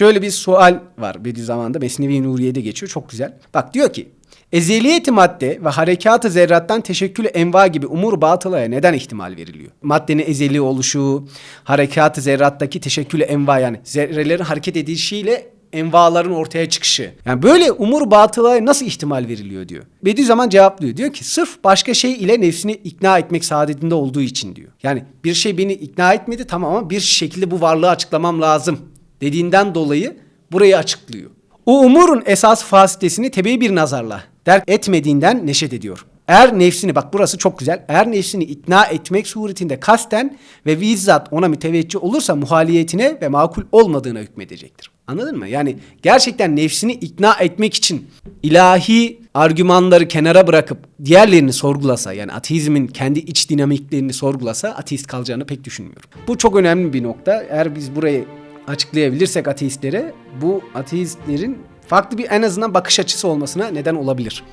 şöyle bir sual var Bediüzzaman'da Mesnevi Nuriye'de geçiyor. Çok güzel. Bak diyor ki Ezeliyeti madde ve harekatı zerrattan teşekkülü enva gibi umur batılaya neden ihtimal veriliyor? Maddenin ezeli oluşu, harekatı zerrattaki teşekkülü enva yani zerrelerin hareket edişiyle envaların ortaya çıkışı. Yani böyle umur batılaya nasıl ihtimal veriliyor diyor. Bediüzzaman cevaplıyor. Diyor ki sırf başka şey ile nefsini ikna etmek saadetinde olduğu için diyor. Yani bir şey beni ikna etmedi tamam ama bir şekilde bu varlığı açıklamam lazım dediğinden dolayı burayı açıklıyor. O umurun esas fasitesini tebeyi bir nazarla derk etmediğinden neşet ediyor. Eğer nefsini bak burası çok güzel. Eğer nefsini ikna etmek suretinde kasten ve bizzat ona müteveccih olursa muhaliyetine ve makul olmadığına hükmedecektir. Anladın mı? Yani gerçekten nefsini ikna etmek için ilahi argümanları kenara bırakıp diğerlerini sorgulasa yani ateizmin kendi iç dinamiklerini sorgulasa ateist kalacağını pek düşünmüyorum. Bu çok önemli bir nokta. Eğer biz burayı açıklayabilirsek ateistlere bu ateistlerin farklı bir en azından bakış açısı olmasına neden olabilir.